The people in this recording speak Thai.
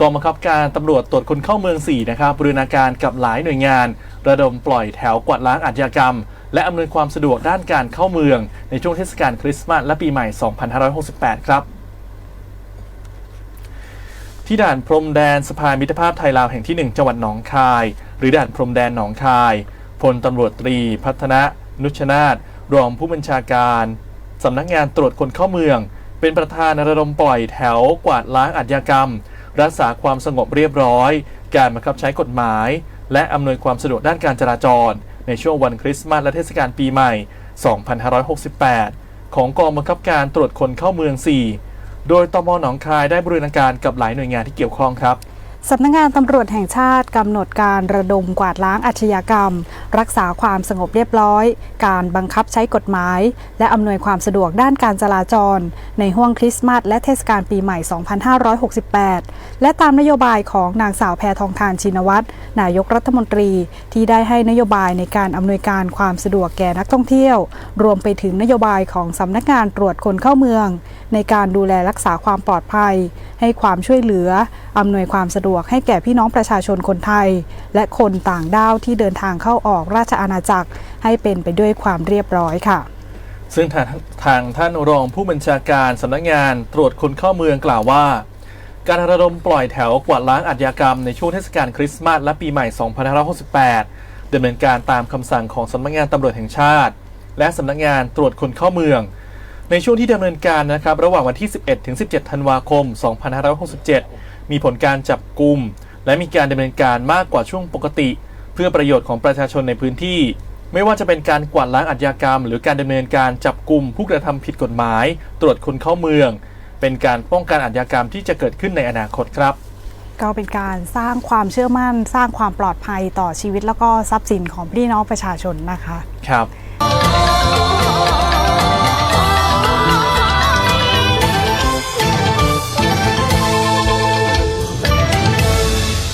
กองบังคับการตำรวจตรวจคนเข้าเมือง 4 นะครับบรูรณาการกับหลายหน่วยงาน ระดมปล่อยแถวกวาดล้างอาชญากรรม และอำนวยความสะดวกด้านการเข้าเมือง ในช่วงเทศกาลคริสต์มาสและปีใหม่ 2568 ครับ ที่ด่านพรมแดนสะพานมิตรภาพไทยลาวแห่งที่ 1 จังหวัดหนองคาย หรือด่านพรมแดนหนองคายพลตำรวจตรี พัฒนะนุชนาถรองผู้บัญชาการสำนักงานตรวจคนเข้าเมือง เป็นประธานระดมปล่อยแถวกวาดล้างอาชญากรรม รักษาความสงบเรียบร้อย การบังคับใช้กฎหมาย และอำนวยความสะดวกด้านการจราจร ในช่วงวันคริสต์มาสและเทศกาลปีใหม่ 2568 ของกองบังคับการตรวจคนเข้าเมือง 4 โดยตมหนองคายได้บริการกับหลายหน่วยงานที่เกี่ยวข้องครับสำนักงานตำรวจแห่งชาติกำหนดการระดมกวาดล้างอาชญากรรม รักษาความสงบเรียบร้อย การบังคับใช้กฎหมาย และอำนวยความสะดวกด้านการจราจร ในห้วงคริสต์มาสและเทศกาลปีใหม่ 2568 และตามนโยบายของนางสาวแพทองทานชินวัตรนายกรัฐมนตรี ที่ได้ให้นโยบายในการอำนวยการความสะดวกแก่นักท่องเที่ยว รวมไปถึงนโยบายของสำนักงานตรวจคนเข้าเมือง ในการดูแลรักษาความปลอดภัย ให้ความช่วยเหลืออำนวยความสะดวกให้แก่พี่น้องประชาชนคนไทย และคนต่างด้าวที่เดินทางเข้าออกราชอาณาจักร ให้เป็นไปด้วยความเรียบร้อยค่ะ ซึ่งทางทางท่านรองผู้บัญชาการสำนักงานตรวจคนเข้าเมืองกล่าวว่า การระดมปล่อยแถวกวาดล้างอาชญากรรมในช่วงเทศกาลคริสต์มาสและปีใหม่ 2568ดำเนินการตามคำสั่งของสำนักงานตำรวจแห่งชาติ และสำนักงานตรวจคนเข้าเมืองในช่วงที่ดำเนินการนะครับ ระหว่างวันที่ 11 ถึง 17 ธันวาคม 2567 มีผลการจับกลุ่ม และมีการดำเนินการมากกว่าช่วงปกติ เพื่อประโยชน์ของประชาชนในพื้นที่ ไม่ว่าจะเป็นการกวาดล้างอาชญากรรม หรือการดำเนินการจับกลุ่มผู้กระทำผิดกฎหมาย ตรวจคนเข้าเมือง เป็นการป้องกันอาชญากรรมที่จะเกิดขึ้นในอนาคตครับก็เป็นการสร้างความเชื่อมั่น สร้างความปลอดภัยต่อชีวิตแล้วก็ทรัพย์สินของพี่น้องประชาชนนะคะ ครับ